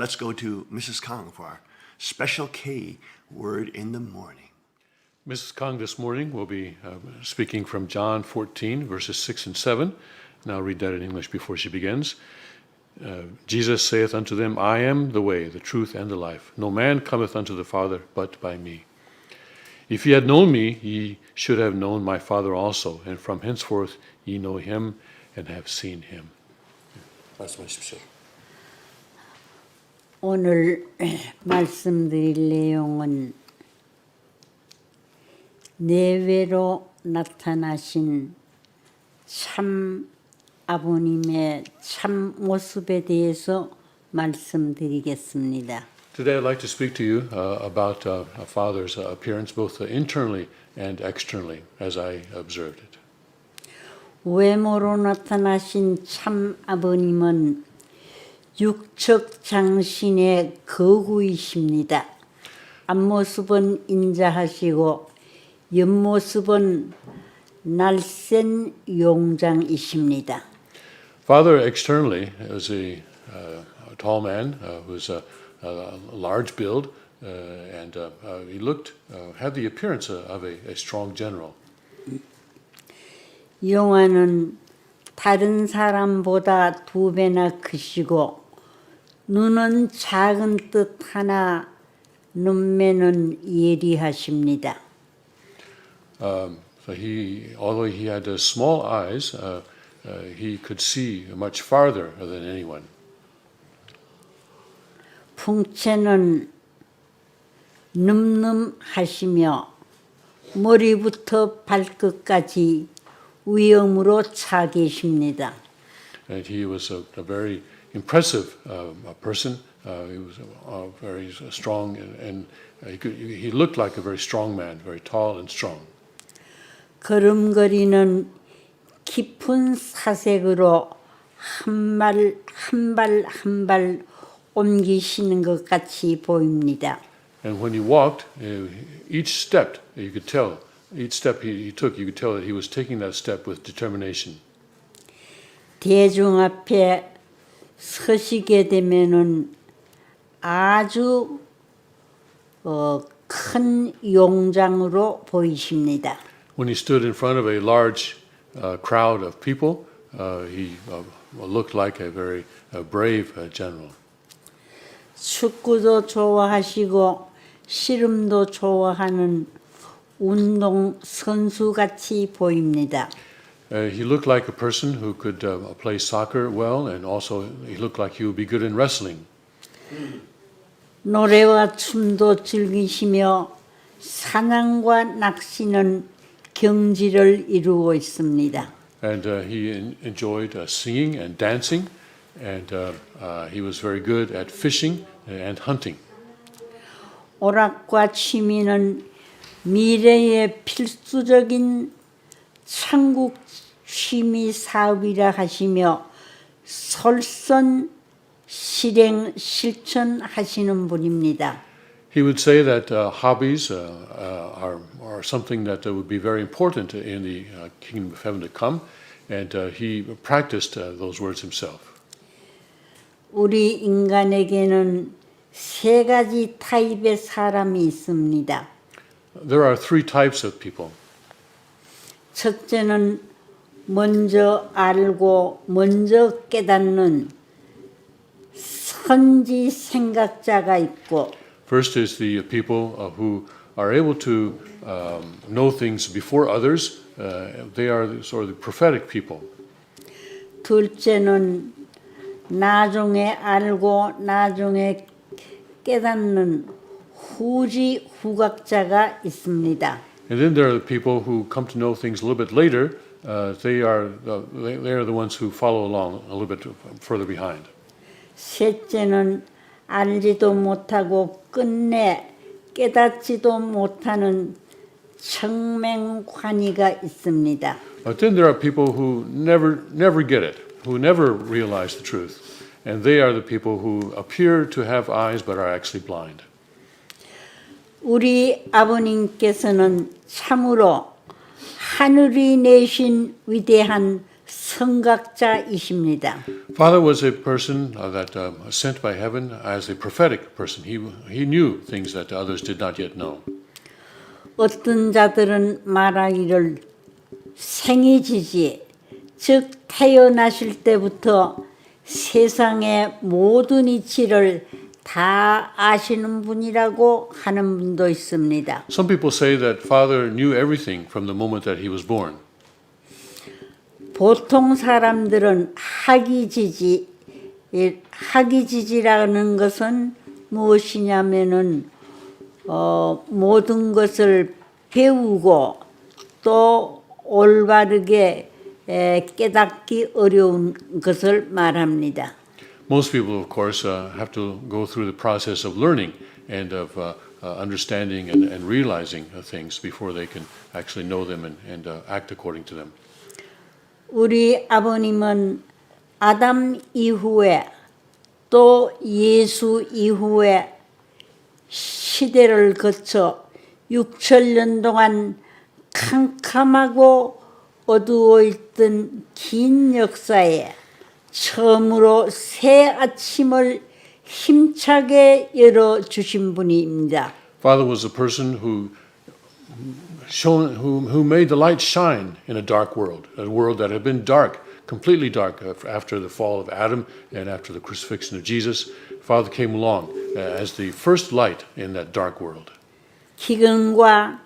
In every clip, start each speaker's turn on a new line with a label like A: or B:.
A: let's go to Mrs. Kong for our special K word in the morning.
B: Mrs. Kong this morning will be uh, speaking from John 14, verses 6 and 7. And I'll read that in English before she begins. Uh, Jesus saith unto them, I am the way, the truth, and the life. No man cometh unto the Father but by me. If ye had known me, ye should have known my Father also, and from henceforth ye know him and have seen him. That's my specific. 오.
C: 오늘 말씀드릴 내용은 내외로 나타나신 참 아버님의 참 모습에 대해서 말씀드리겠습니다.
B: Today I'd like to speak to you uh, about uh, a father's uh, appearance, both uh, internally and externally, as I observed it.
C: 외모로 나타나신 참 아버님은 육척 장신의 거구이십니다. 앞모습은 인자하시고 옆모습은 날쌘 용장이십니다.
B: Father externally is a, uh, a tall man uh, who's a, a large build, uh, and uh, uh, he looked uh, had the appearance of a, a strong general.
C: 영화는 다른 사람보다 두 배나 크시고 눈은 작은 뜻 하나 눈매는 예리하십니다.
B: Um, so he, although he had uh, small eyes, uh, uh, he could see much farther than anyone.
C: 풍채는 늠름하시며 머리부터 발끝까지 위엄으로 차 계십니다.
B: And he was a, a very impressive um, a person. Uh, he was uh, very strong, and, and he, could, he looked like a very strong man, very tall and strong.
C: 걸음걸이는 깊은 사색으로 한 발 한 발 한 발 옮기시는 것 같이 보입니다.
B: And when he walked, uh, each step you could tell, each step he, he took, you could tell that he was taking that step with determination.
C: 대중 앞에 서시게 되면은 아주 어, 큰 용장으로 보이십니다.
B: When he stood in front of a large uh, crowd of people, uh, he uh, looked like a very uh, brave uh, general.
C: 축구도 좋아하시고 씨름도 좋아하는 운동 선수 같이 보입니다.
B: Uh, he looked like a person who could uh, play soccer well, and also he looked like he would be good in wrestling.
C: 노래와 춤도 즐기시며 사냥과 낚시는 경지를 이루고 있습니다.
B: And uh, he en- enjoyed uh, singing and dancing, and uh, uh, he was very good at fishing and hunting.
C: 오락과 취미는 미래의 필수적인 천국 취미 사업이라 하시며 설선 실행 실천하시는 분입니다.
B: He would say that uh, hobbies uh, uh, are, are something that uh, would be very important in the uh, kingdom of heaven to come, and uh, he practiced uh, those words himself.
C: 우리 인간에게는 세 가지 타입의 사람이 있습니다.
B: There are three types of people.
C: 첫째는 먼저 알고 먼저 깨닫는 선지 생각자가 있고
B: First is the people uh, who are able to um, know things before others. Uh, they are the- sort of the prophetic people.
C: 둘째는 나중에 알고 나중에 깨닫는 후지 후각자가 있습니다.
B: And then there are the people who come to know things a little bit later. Uh, they are uh, they, they are the ones who follow along a little bit further behind.
C: 셋째는 알지도 못하고 끝내 깨닫지도 못하는 청맹관이가 있습니다.
B: But then there are people who never never get it, who never realize the truth, and they are the people who appear to have eyes but are actually blind.
C: 우리 아버님께서는 참으로 하늘이 내신 위대한 선각자이십니다.
B: Father was a person uh, that um, sent by heaven as a prophetic person. He, he knew things that others did not yet know.
C: 어떤 자들은 말하기를 생이지지 즉 태어나실 때부터 세상의 모든 이치를 다 아시는 분이라고 하는 분도 있습니다.
B: Some people say that Father knew everything from the moment that he was born.
C: 보통 사람들은 학이지지 이 학이지지라는 것은 무엇이냐면은 어, 모든 것을 배우고 또 올바르게 에, 깨닫기 어려운 것을 말합니다.
B: Most people, of course, uh, have to go through the process of learning and of uh, uh, understanding and, and realizing uh, things before they can actually know them and, and uh, act according to them.
C: 우리 아버님은 아담 이후에 또 예수 이후에 시대를 거쳐 6천년 동안 캄캄하고 어두워 있던 긴 역사에 처음으로 새 아침을 힘차게 열어 주신 분입니다.
B: Father was a person who shone, who, who made the light shine in a dark world, a world that had been dark, completely dark af- after the fall of Adam and after the crucifixion of Jesus. Father came along uh, as the first light in that dark world.
C: 기근과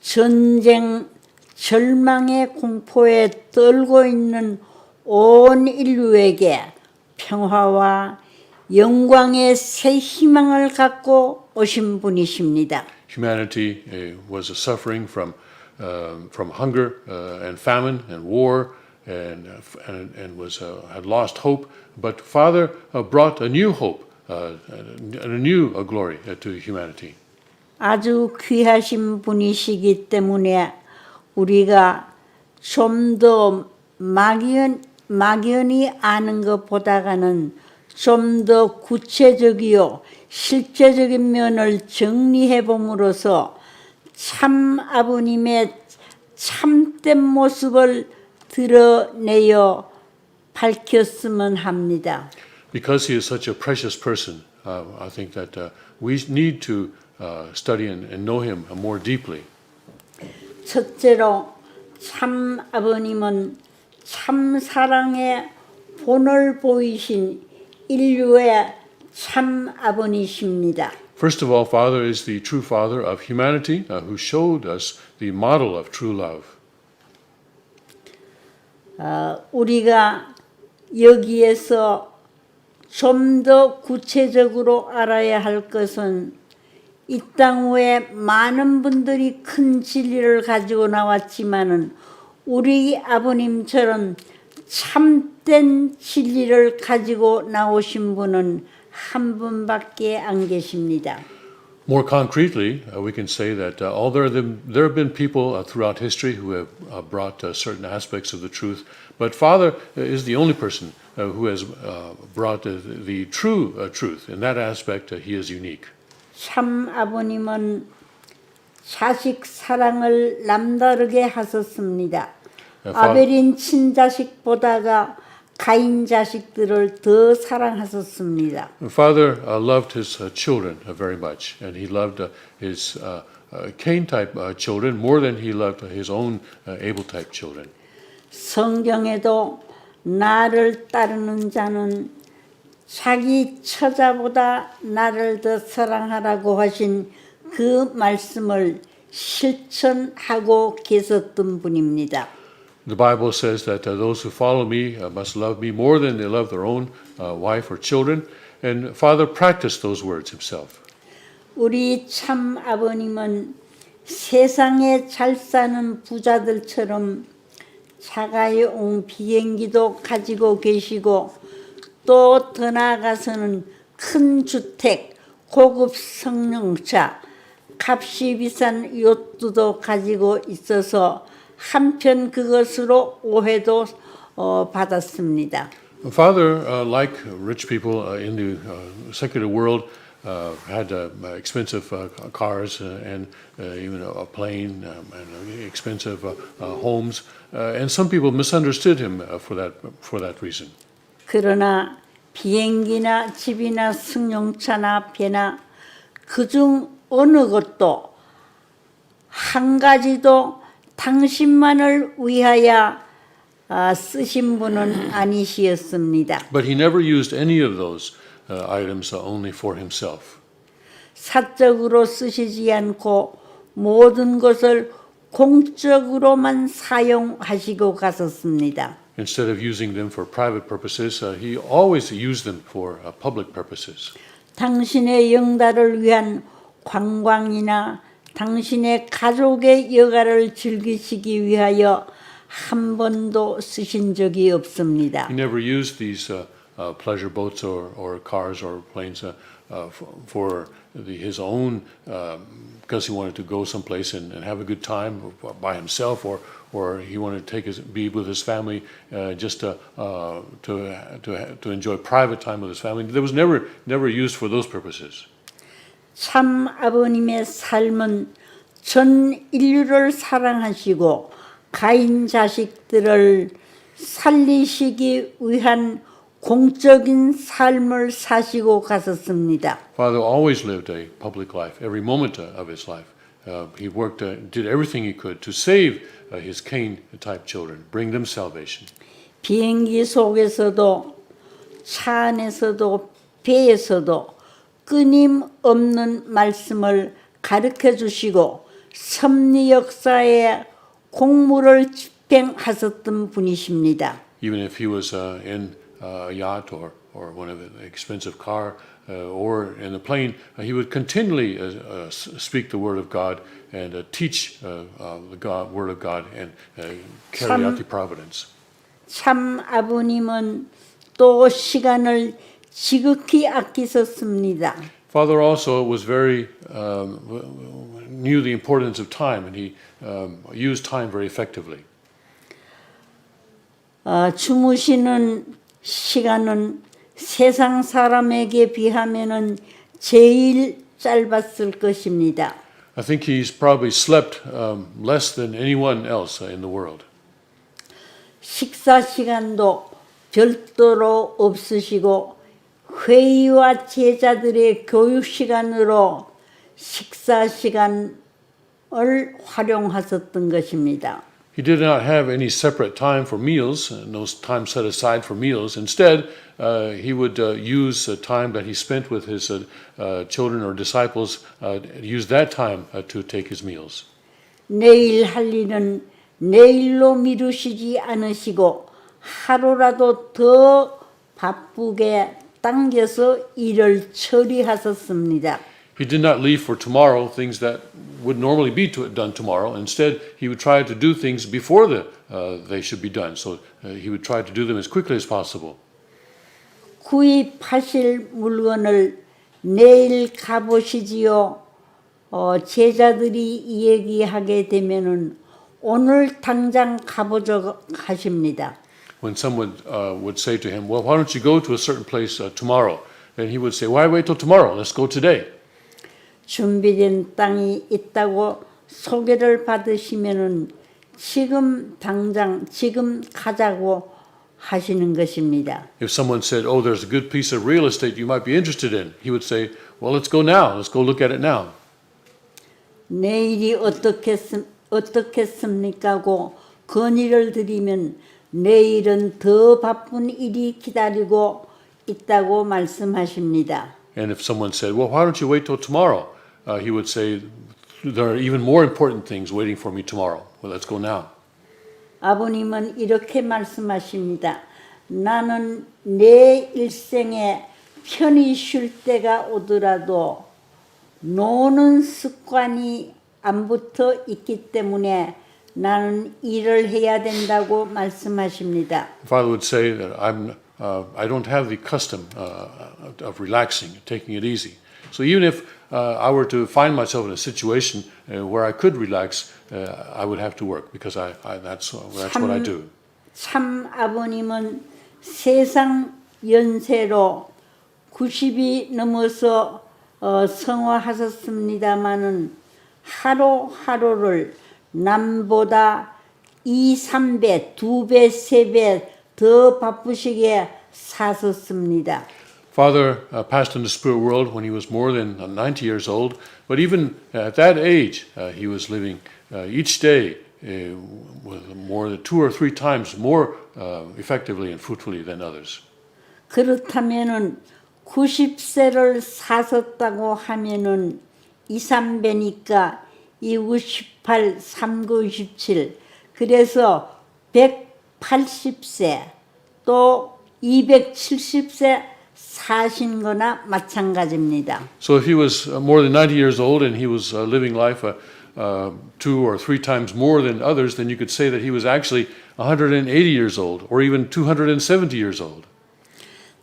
C: 전쟁, 절망의 공포에 떨고 있는 온 인류에게 평화와 영광의 새 희망을 갖고 오신 분이십니다.
B: Humanity uh, was suffering from, um, from hunger uh, and famine and war and, uh, and, and was, uh, had lost hope. But Father uh, brought a new hope uh, and a new uh, glory uh, to humanity.
C: 아주 귀하신 분이시기 때문에 우리가 좀 더 막연, 막연히 아는 것보다가는 좀 더 구체적이요 실제적인 면을 정리해 봄으로써 참 아버님의 참된 모습을 드러내어 밝혔으면 합니다.
B: Because he is such a precious person, uh, I think that uh, we need to uh, study and, and know him more deeply.
C: 첫째로 참 아버님은 참 사랑의 본을 보이신 인류의 참 아버님이십니다.
B: First of all, Father is the true Father of humanity uh, who showed us the model of true love.
C: 어, 우리가 여기에서 좀 더 구체적으로 알아야 할 것은 이땅 위에 많은 분들이 큰 진리를 가지고 나왔지만은 우리 아버님처럼 참된 진리를 가지고 나오신 분은 한 분밖에 안 계십니다.
B: More concretely, uh, we can say that uh, although there, there have been people uh, throughout history who have uh, brought uh, certain aspects of the truth, but Father uh, is the only person uh, who has uh, brought uh, the true uh, truth. In that aspect, uh, he is unique.
C: 참 아버님은 자식 사랑을 남다르게 하셨습니다.
B: 네, 파-
C: 아벨인 친자식보다가 가인 자식들을 더 사랑하셨습니다.
B: Father uh, loved his uh, children uh, very much, and he loved uh, his uh, uh, Cain type uh, children more than he loved his own uh, Abel type children.
C: 성경에도 나를 따르는 자는 자기 처자보다 나를 더 사랑하라고 하신 그 말씀을 실천하고 계셨던 분입니다.
B: The Bible says that uh, those who follow me uh, must love me more than they love their own uh, wife or children. And Father practiced those words himself.
C: 우리 참 아버님은 세상에 잘 사는 부자들처럼 자가용 비행기도 가지고 계시고 또 더 나아가서는 큰 주택, 고급 성능차, 값이 비싼 요트도 가지고 있어서 한편 그것으로 오해도 어, 받았습니다.
B: Father, uh, like rich people uh, in the uh, secular world, uh, had uh, expensive uh, cars uh, and uh, even a, plane um, and uh, expensive uh, uh, homes, uh, and some people misunderstood him uh, for that for that reason.
C: 그러나 비행기나 집이나 승용차나 배나 그중 어느 것도 한 가지도 당신만을 위하여 아, 쓰신 분은 아니시였습니다.
B: But he never used any of those uh, items uh, only for himself.
C: 사적으로 쓰시지 않고 모든 것을 공적으로만 사용하시고 갔었습니다.
B: Instead of using them for private purposes, uh, he always used them for uh, public purposes.
C: 당신의 영달을 위한 관광이나 당신의 가족의 여가를 즐기시기 위하여 한 번도 쓰신 적이 없습니다.
B: He never used these uh, uh, pleasure boats or, or cars or planes uh, uh, for, for the, his own, um, because he wanted to go someplace and, and have a good time by himself, or, or he wanted to take his, be with his family uh, just to, uh, to, to, to enjoy private time with his family. That was never, never used for those purposes.
C: 참 아버님의 삶은 전 인류를 사랑하시고 가인 자식들을 살리시기 위한 공적인 삶을 사시고 갔었습니다.
B: Father always lived a public life, every moment uh, of his life. Uh, he worked, uh, did everything he could to save uh, his Cain type children, bring them salvation.
C: 비행기 속에서도 차 안에서도 배에서도 끊임없는 말씀을 가르쳐 주시고 섭리 역사에 공무를 집행하셨던 분이십니다.
B: Even if he was uh, in uh, a yacht or, or one of the expensive car uh, or in a plane, uh, he would continually uh, uh, speak the word of God and uh, teach uh, uh, the God, word of God and uh, carry out the providence.
C: 참 아버님은 또 시간을 지극히 아끼셨습니다.
B: Father also was very um, knew the importance of time, and he um, used time very effectively.
C: 어, 주무시는 시간은 세상 사람에게 비하면은 제일 짧았을 것입니다.
B: I think he's probably slept um, less than anyone else uh, in the world.
C: 식사 시간도 별도로 없으시고 회의와 제자들의 교육 시간으로 식사 시간을 활용하셨던 것입니다.
B: He did not have any separate time for meals, uh, no time set aside for meals. Instead, uh, he would uh, use the time that he spent with his uh, uh, children or disciples, uh, use that time uh, to take his meals.
C: 내일 할 일은 내일로 미루시지 않으시고 하루라도 더 바쁘게 당겨서 일을 처리하셨습니다.
B: He did not leave for tomorrow things that would normally be to, done tomorrow. Instead, he would try to do things before the, uh, they should be done. So uh, he would try to do them as quickly as possible.
C: 구입하실 물건을 내일 가보시지요. 어, 제자들이 이야기하게 되면은 오늘 당장 가보자 하십니다.
B: When someone uh, would say to him, Well, why don't you go to a certain place uh, tomorrow? And he would say, Why wait till tomorrow? Let's go today.
C: 준비된 땅이 있다고 소개를 받으시면은 지금 당장 지금 가자고 하시는 것입니다.
B: If someone said, Oh, there's a good piece of real estate you might be interested in, he would say, Well, let's go now. Let's go look at it now.
C: 내일이 어떻겠습, 어떻겠습니까고 건의를 드리면 내일은 더 바쁜 일이 기다리고 있다고 말씀하십니다.
B: And if someone said, Well, why don't you wait till tomorrow? Uh, he would say, There are even more important things waiting for me tomorrow. Well, let's go now.
C: 아버님은 이렇게 말씀하십니다. 나는 내 일생에 편히 쉴 때가 오더라도 노는 습관이 안 붙어 있기 때문에 나는 일을 해야 된다고 말씀하십니다.
B: Father would say that I'm, uh, I don't have the custom uh, of relaxing, taking it easy. So even if uh, I were to find myself in a situation uh, where I could relax, uh, I would have to work because I, I, that's, that's what I do.
C: 참 아버님은 세상 연세로 90이 넘어서 어, 성화하셨습니다마는 하루하루를 남보다 2, 3배, 2배, 3배 더 바쁘시게 사셨습니다.
B: Father uh, passed in the spirit world when he was more than uh, 90 years old, but even at that age, uh, he was living uh, each day uh, with more than two or three times more uh, effectively and fruitfully than others.
C: 그렇다면은 90세를 사셨다고 하면은 2, 3배니까 2, 98, 3, 9, 27 그래서 180세 또 270세 사신 거나 마찬가지입니다.
B: So if he was uh, more than 90 years old and he was uh, living life uh, uh, two or three times more than others, then you could say that he was actually 180 years old or even 270 years old.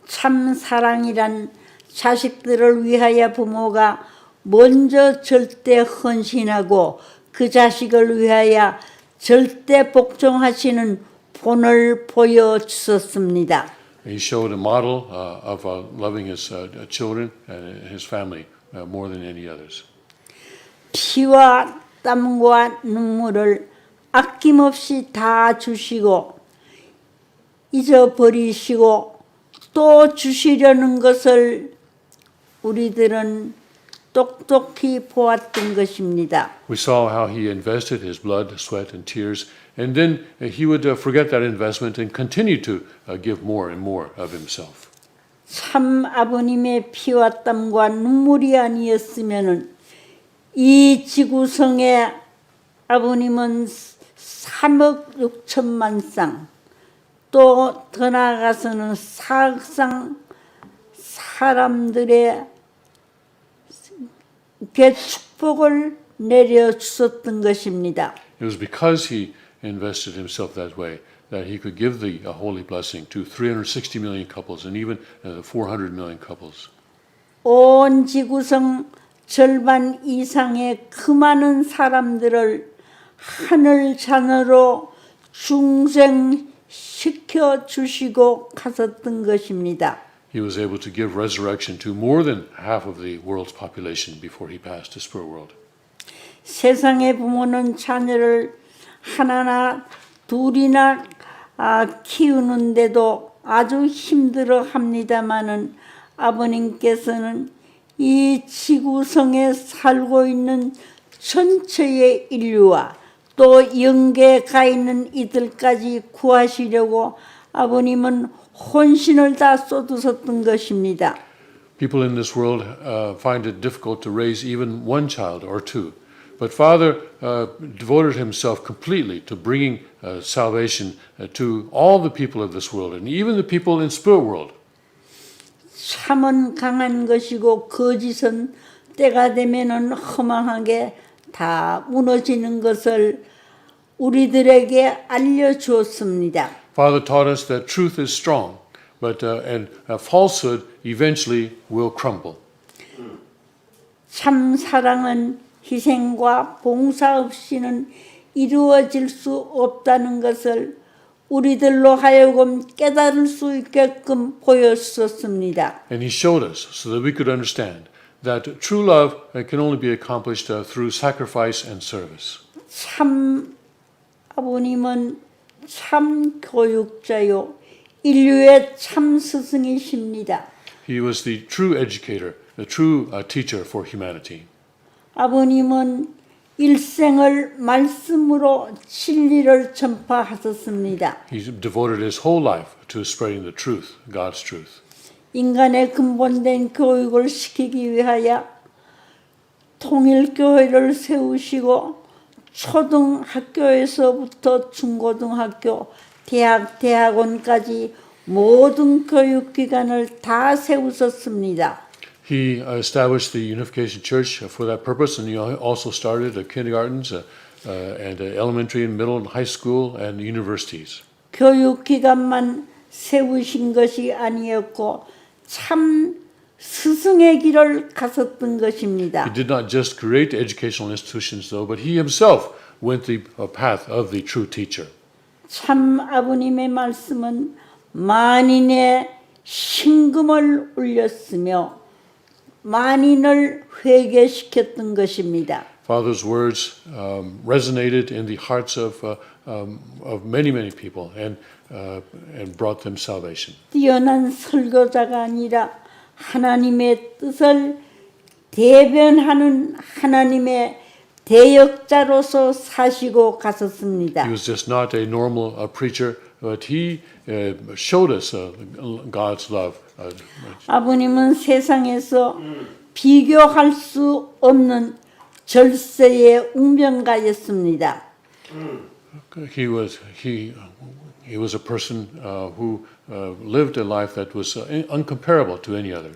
C: 참 사랑이란 자식들을 위하여 부모가 먼저 절대 헌신하고 그 자식을 위하여 절대 복종하시는 본을 보여주셨습니다.
B: He showed a model uh, of uh, loving his uh, children and his family uh, more than any others.
C: 피와 땀과 눈물을 아낌없이 다 주시고 잊어버리시고 또 주시려는 것을 우리들은 똑똑히 보았던 것입니다.
B: We saw how he invested his blood, sweat, and tears, and then uh, he would uh, forget that investment and continue to uh, give more and more of himself.
C: 참 아버님의 피와 땀과 눈물이 아니었으면은 이 지구성에 아버님은 3억 6천만 쌍, 또 더 나아가서는 4억 쌍 사람들의 게 축복을 내려 주셨던 것입니다.
B: It was because he invested himself that way that he could give the uh, holy blessing to 360 million couples and even uh, 400 million couples.
C: 온 지구성 절반 이상의 그 많은 사람들을 하늘 자녀로 중생시켜 주시고 가셨던 것입니다.
B: He was able to give resurrection to more than half of the world's population before he passed to spirit world.
C: 세상의 부모는 자녀를 하나나 둘이나 아, 키우는데도 아주 힘들어 합니다마는 아버님께서는 이 지구성에 살고 있는 전체의 인류와 또 영계에 가 있는 이들까지 구하시려고 아버님은 혼신을 다 쏟으셨던 것입니다.
B: People in this world uh, find it difficult to raise even one child or two. But Father uh, devoted himself completely to bringing uh, salvation uh, to all the people of this world and even the people in spirit world.
C: 참은 강한 것이고 거짓은 때가 되면은 허망하게 다 무너지는 것을 우리들에게 알려 주었습니다.
B: Father taught us that truth is strong, but uh, and uh, falsehood eventually will crumble.
C: 참 사랑은 희생과 봉사 없이는 이루어질 수 없다는 것을 우리들로 하여금 깨달을 수 있게끔 보였었습니다.
B: And he showed us so that we could understand that true love uh, can only be accomplished uh, through sacrifice and service.
C: 참 아버님은 참 교육자요 인류의 참 스승이십니다.
B: He was the true educator, the true uh, teacher for humanity.
C: 아버님은 일생을 말씀으로 진리를 전파하셨습니다.
B: He devoted his whole life to spreading the truth, God's truth.
C: 인간의 근본된 교육을 시키기 위하여 통일교회를 세우시고 초등학교에서부터 중고등학교, 대학, 대학원까지 모든 교육기관을 다 세우셨습니다.
B: He uh, established the Unification Church for that purpose, and he also started uh, kindergartens uh, uh, and uh, elementary and middle and high school and universities.
C: 교육기관만 세우신 것이 아니었고 참 스승의 길을 갔었던 것입니다.
B: He did not just create educational institutions, though, but he himself went the uh, path of the true teacher.
C: 참 아버님의 말씀은 만인의 신금을 울렸으며 만인을 회개시켰던 것입니다.
B: Father's words um, resonated in the hearts of, uh, um, of many, many people and, uh, and brought them salvation.
C: 뛰어난 설교자가 아니라 하나님의 뜻을 대변하는 하나님의 대역자로서 사시고 가셨습니다.
B: He was just not a normal uh, preacher, but he uh, showed us uh, God's love. Uh,
C: 아버님은 세상에서 비교할 수 없는 절세의 웅변가였습니다.
B: he was he he was a person uh, who uh, lived a life that was uh, uncomparable to any other.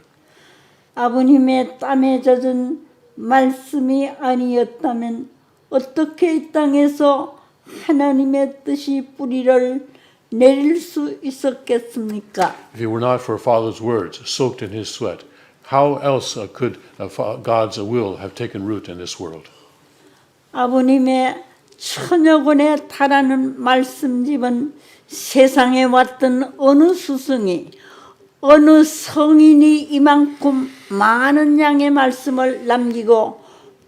C: 아버님의 땀에 젖은 말씀이 아니었다면 어떻게 이 땅에서 하나님의 뜻이 뿌리를 내릴 수 있었겠습니까?
B: If it were not for Father's words soaked in his sweat, how else uh, could uh, fa- God's will have taken root in this world?
C: 아버님의 천여 권에 달하는 말씀집은 세상에 왔던 어느 스승이 어느 성인이 이만큼 많은 양의 말씀을 남기고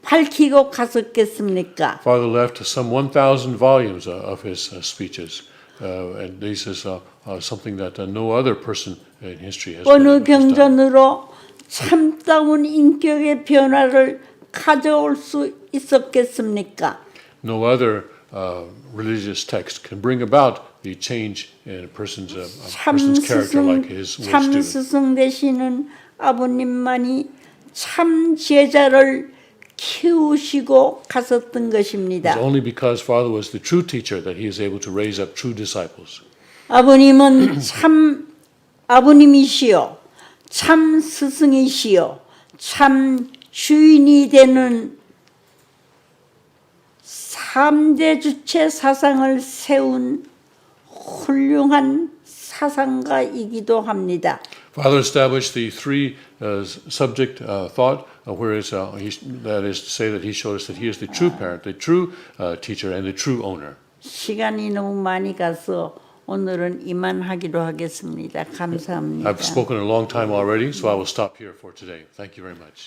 C: 밝히고 갔었겠습니까?
B: Father left some 1,000 volumes uh, of his uh, speeches, uh, and this is uh, uh, something that uh, no other person in history has,
C: 어느. 경전으로 참다운 인격의 변화를 가져올 수 있었겠습니까?
B: No other uh, religious text can bring about the change in a person's, uh, a
C: 참
B: person's character like his
C: 참
B: words do.
C: 스승 되시는 아버님만이 참 제자를 키우시고 것입니다.
B: It's only because Father was the true teacher that he is able to raise up true disciples.
C: 아버님은 참 아버님이시요, 참 스승이시요, 참 주인이 되는 3대 주체 사상을 세운 훌륭한 사상가이기도 합니다.
B: Father established the three uh, subject uh, thought, uh, whereas uh, he, that is to say that he showed us that he is the true parent, the true uh, teacher, and the true owner.
C: 시간이 너무 많이 가서 오늘은 이만하기로 하겠습니다. 감사합니다.
B: I've spoken a long time already, so I will stop here for today. Thank you very much.